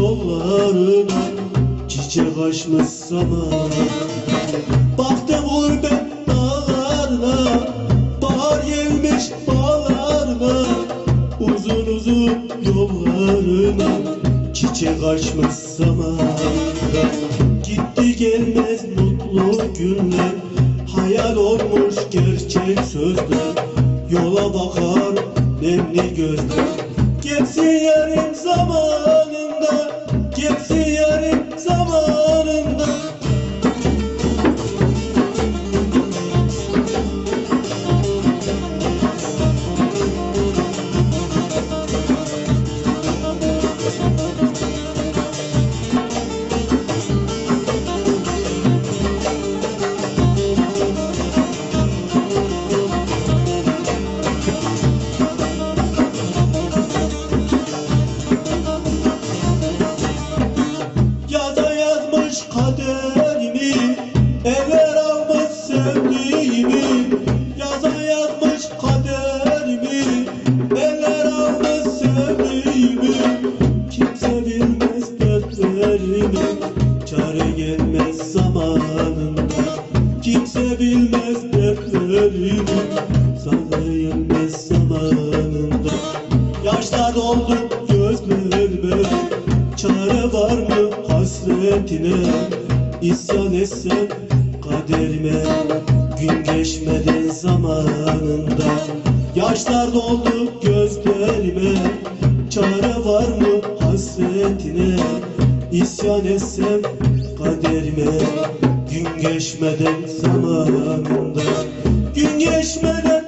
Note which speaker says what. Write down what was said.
Speaker 1: Yollarına Çiçek açmış zaman. Baktım gurbet dağlarına Bahar gelmiş bağlarına. Uzun uzun yollarına Çiçek açmış zaman. Gitti gelmez mutlu günler Hayal olmuş gerçek sözler. Yola bakar nemli gözler Gelsin yarın zamanında Çare gelmez zamanında. Kimse bilmez dertlerimi Çare gelmez zamanında? Yaşlar doldu gözlerime. Çare var mı hasretine? İsyan etsem kaderime. Gün geçmeden zamanında. Yaşlar doldu gözlerime. Çare var mı hasretine? İsyan etsem kaderime. Gün geçmeden zamanında Gün geçmeden